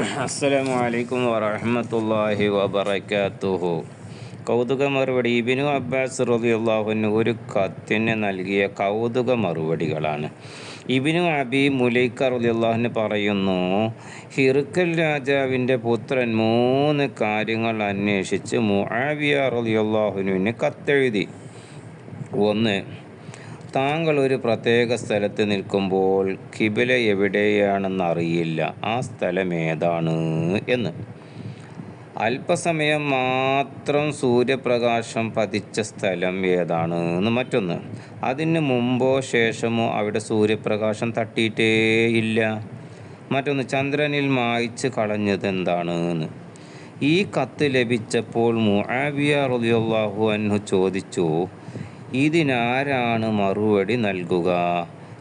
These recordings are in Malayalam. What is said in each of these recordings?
അസ്സലാമു അലൈക്കും വറഹ്മത്തുള്ളാഹി വബറകാതുഹു കൗതുക മറുപടി ഇബിനു അബ്ബാസ് റളിയല്ലാഹുവിന് ഒരു കത്തിന് നൽകിയ കൗതുക മറുപടികളാണ്. ഇബിനു അബി മുലൈക്ക റബിയുള്ളാഹുന് പറയുന്നു ഹിർക്കൽ രാജാവിന്റെ പുത്രൻ മൂന്ന് കാര്യങ്ങൾ അന്വേഷിച്ച് മുആവിയ റബിയുള്ളാഹുനുവിന് കത്തെഴുതി. ഒന്ന് താങ്കൾ ഒരു പ്രത്യേക സ്ഥലത്ത് നിൽക്കുമ്പോൾ കിബില എവിടെയാണെന്ന് അറിയില്ല ആ സ്ഥലം ഏതാണ് എന്ന്. അല്പസമയം മാത്രം സൂര്യപ്രകാശം പതിച്ച സ്ഥലം ഏതാണ് എന്ന് മറ്റൊന്ന്. അതിന് മുമ്പോ ശേഷമോ അവിടെ സൂര്യപ്രകാശം തട്ടിയിട്ടേ ഇല്ല. മറ്റൊന്ന് ചന്ദ്രനിൽ മായ്ച്ച് കളഞ്ഞത് എന്താണ് എന്ന്. ഈ കത്ത് ലഭിച്ചപ്പോൾ മുആവിയ റളിയല്ലാഹു അൻഹു ചോദിച്ചു ഇതിനാരാണ് മറുപടി നൽകുക?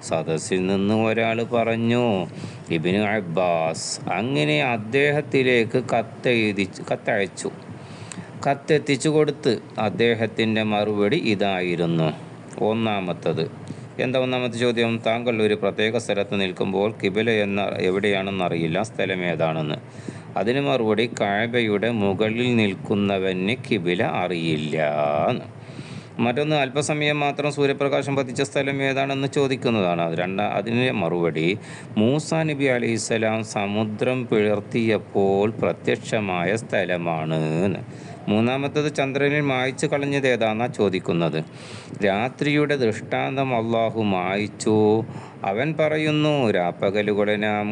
സദസ്സിൽ നിന്ന് ഒരാൾ പറഞ്ഞു ഇബിന് അബ്ബാസ് അങ്ങനെ അദ്ദേഹത്തിലേക്ക് കത്തെഴുതി കത്തയച്ചു. കത്തെത്തിച്ചു കൊടുത്ത് അദ്ദേഹത്തിന്റെ മറുപടി ഇതായിരുന്നു. ഒന്നാമത്തത്. എന്താ ഒന്നാമത്തെ ചോദ്യം? താങ്കൾ ഒരു പ്രത്യേക സ്ഥലത്ത് നിൽക്കുമ്പോൾ കിബില എന്ന എവിടെയാണെന്ന് അറിയില്ല. സ്ഥലം ഏതാണെന്ന്. അതിന് മറുപടി കായബയുടെ മുകളിൽ നിൽക്കുന്നവന് കിബില അറിയില്ല. എന്ന്. മറ്റൊന്ന് അല്പസമയം മാത്രം സൂര്യപ്രകാശം പതിച്ച സ്ഥലം ഏതാണെന്ന് ചോദിക്കുന്നതാണ് രണ്ടാ അതിന് മറുപടി മൂസ നബി അലൈഹിസ്സലാം സമുദ്രം പിളർത്തിയപ്പോൾ പ്രത്യക്ഷമായ സ്ഥലമാണ്. മൂന്നാമത്തത് ചന്ദ്രനിൽ മായ്ച്ചു കളഞ്ഞത് ഏതാണെന്നാണ് ചോദിക്കുന്നത്. രാത്രിയുടെ ദൃഷ്ടാന്തം അള്ളാഹു മായ്ച്ചു. അവൻ പറയുന്നു രാപ്പകലുകളെ നാം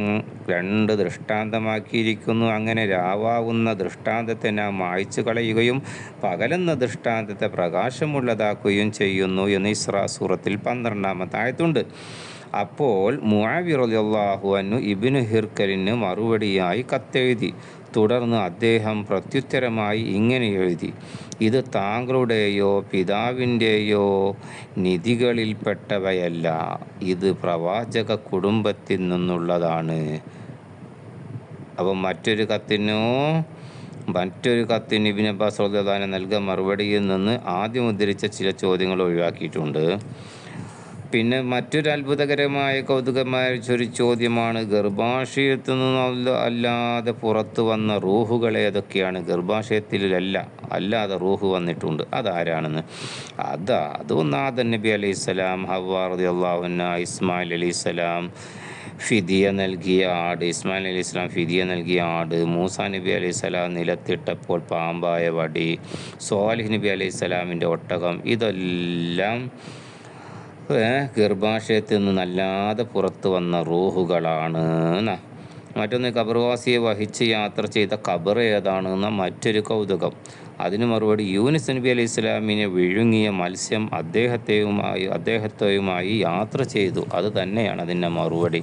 രണ്ട് ദൃഷ്ടാന്തമാക്കിയിരിക്കുന്നു. അങ്ങനെ രാവാവുന്ന ദൃഷ്ടാന്തത്തെ നാം മായ്ച്ചു കളയുകയും പകലെന്ന ദൃഷ്ടാന്തത്തെ പ്രകാശമുള്ളതാക്കുകയും ചെയ്യുന്നു എന്ന് ഇസ്രാ സൂറത്തിൽ പന്ത്രണ്ടാമത്തെ ആയത്തുണ്ട് അപ്പോൾ മുആവിറലാഹു അന്നു ഇബിനു ഹിർക്കലിന് മറുപടിയായി കത്തെഴുതി തുടർന്ന് അദ്ദേഹം പ്രത്യുത്തരമായി ഇങ്ങനെ എഴുതി ഇത് താങ്കളുടെയോ പിതാവിന്റെയോ നിധികളിൽപ്പെട്ടവയല്ല ഇത് പ്രവാചക കുടുംബത്തിൽ നിന്നുള്ളതാണ്. അപ്പം മറ്റൊരു കത്തിനോ മറ്റൊരു കത്തിന് ഇബിൻ അബ്ബാസ് നൽകിയ മറുപടിയിൽ നിന്ന് ആദ്യം ഉദ്ധരിച്ച ചില ചോദ്യങ്ങൾ ഒഴിവാക്കിയിട്ടുണ്ട്. പിന്നെ മറ്റൊരു അത്ഭുതകരമായ കൗതുകമായ ഒരു ചോദ്യമാണ് ഗർഭാശയത്തു നിന്ന് അല്ലാതെ പുറത്തു വന്ന റൂഹുകൾ ഏതൊക്കെയാണ്? ഗർഭാശയത്തിലല്ല അല്ലാതെ റൂഹ് വന്നിട്ടുണ്ട്. അതാരാണെന്ന്? അതാ അതൊന്ന് ആദൻ നബി അലൈഹി സ്വലാം ഹവ്വാ അള്ളാഹുന്ന ഇസ്മായിൽ അലൈഹി സ്വലാം ഫിദിയ നൽകിയ ആട് ഇസ്മായിൽ അലി ഇസ്ലാം ഫിദിയ നൽകിയ ആട് മൂസ നബി അലൈഹി സ്വലാം നിലത്തിട്ടപ്പോൾ പാമ്പായ വടി സോലിഹ് നബി അലൈഹി സ്വലാമിന്റെ ഒട്ടകം ഇതെല്ലാം ഗർഭാശയത്തിൽ നിന്നല്ലാതെ പുറത്തു വന്ന റൂഹുകളാണ് എന്നാ മറ്റൊന്ന് കബർവാസിയെ വഹിച്ച് യാത്ര ചെയ്ത കബർ ഏതാണ് എന്ന മറ്റൊരു കൗതുകം. അതിന് മറുപടി യൂനിസ് നബി അലൈഹി ഇസ്ലാമിനെ വിഴുങ്ങിയ മത്സ്യം അദ്ദേഹത്തെയുമായി അദ്ദേഹത്തെയുമായി യാത്ര ചെയ്തു. അത് തന്നെയാണ് അതിന്റെ മറുപടി.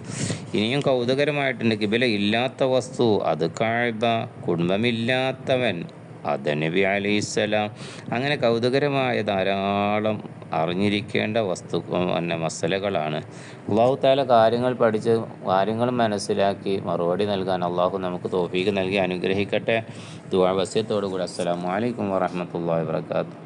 ഇനിയും കൗതുകരമായിട്ടുണ്ട്. കിബില ഇല്ലാത്ത വസ്തു അത് കാഴ്ബ കുടുംബമില്ലാത്തവൻ നബി അലൈഹിസ്സലാം. അങ്ങനെ കൗതുകരമായ ധാരാളം അറിഞ്ഞിരിക്കേണ്ട വസ്തു പിന്നെ മസലകളാണ്. അള്ളാഹു താല കാര്യങ്ങൾ പഠിച്ച് കാര്യങ്ങൾ മനസ്സിലാക്കി മറുപടി നൽകാൻ അള്ളാഹു നമുക്ക് തോഫീക്ക് നൽകി അനുഗ്രഹിക്കട്ടെ. ദുആ വസ്യത്തോടു കൂടി അസ്സലാമലൈക്കും വറഹ്മത്തുള്ളാഹി വബറകാതുഹു.